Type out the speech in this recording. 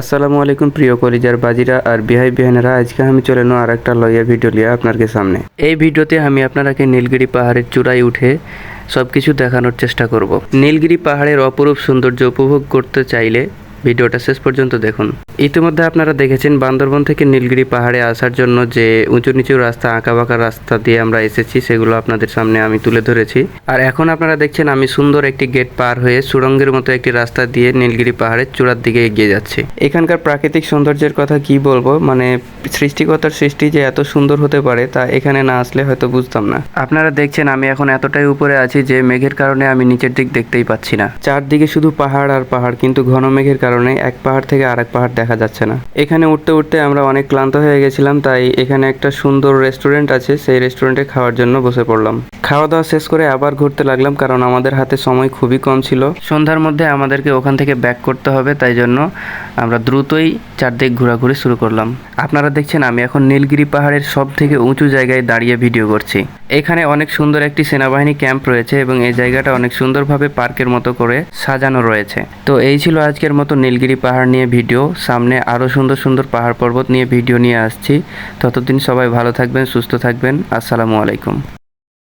আসসালামু আলাইকুম প্রিয় কলিজার বাজিরা আর বিহাই বিহানেরা আজকে আমি চলে নো আর একটা লইয়া ভিডিও লিয়া আপনাদের সামনে। এই ভিডিওতে আমি আপনারাকে নীলগিরি পাহাড়ের চূড়ায় উঠে সব কিছু দেখানোর চেষ্টা করব। নীলগিরি পাহাড়ের অপরূপ সৌন্দর্য উপভোগ করতে চাইলে ভিডিওটা শেষ পর্যন্ত দেখুন। ইতিমধ্যে আপনারা দেখেছেন বান্দরবন থেকে নীলগিরি পাহাড়ে আসার জন্য যে উঁচু নিচু রাস্তা আঁকা বাঁকা রাস্তা দিয়ে আমরা এসেছি, সেগুলো আপনাদের সামনে আমি তুলে ধরেছি। আর এখন আপনারা দেখছেন আমি সুন্দর একটি গেট পার হয়ে সুড়ঙ্গের মতো একটি রাস্তা দিয়ে নীলগিরি পাহাড়ের চূড়ার দিকে এগিয়ে যাচ্ছে। এখানকার প্রাকৃতিক সৌন্দর্যের কথা কি বলব? মানে সৃষ্টিকর্তার সৃষ্টি যে এত সুন্দর হতে পারে, তা এখানে না আসলে হয়তো বুঝতাম না। আপনারা দেখছেন আমি এখন এতটাই উপরে আছি যে মেঘের কারণে আমি নিচের দিক দেখতেই পাচ্ছি না। চারদিকে শুধু পাহাড় আর পাহাড়, কিন্তু ঘন মেঘের কারণে এক পাহাড় থেকে আরেক পাহাড় দেখা যাচ্ছে না। এখানে উঠতে উঠতে আমরা অনেক ক্লান্ত হয়ে গেছিলাম, তাই এখানে একটা সুন্দর রেস্টুরেন্ট আছে, সেই রেস্টুরেন্টে খাওয়ার জন্য বসে পড়লাম। খাওয়া দাওয়া শেষ করে আবার ঘুরতে লাগলাম কারণ আমাদের হাতে সময় খুবই কম ছিল। সন্ধ্যার মধ্যে আমাদেরকে ওখান থেকে ব্যাক করতে হবে, তাই জন্য আমরা দ্রুতই চারদিক ঘোরাঘুরি শুরু করলাম। আপনারা দেখছেন, আমি এখন নীলগিরি পাহাড়ের সব থেকে উঁচু জায়গায় দাঁড়িয়ে ভিডিও করছি। এখানে অনেক সুন্দর একটি সেনাবাহিনী ক্যাম্প রয়েছে এবং এই জায়গাটা অনেক সুন্দরভাবে পার্কের মতো করে সাজানো রয়েছে। তো এই ছিল আজকের মতো নীলগিরি পাহাড় নিয়ে ভিডিও সামনে আরও সুন্দর সুন্দর পাহাড় পর্বত নিয়ে ভিডিও নিয়ে আসছি। ততদিন সবাই ভালো থাকবেন, সুস্থ থাকবেন। আসসালামু আলাইকুম।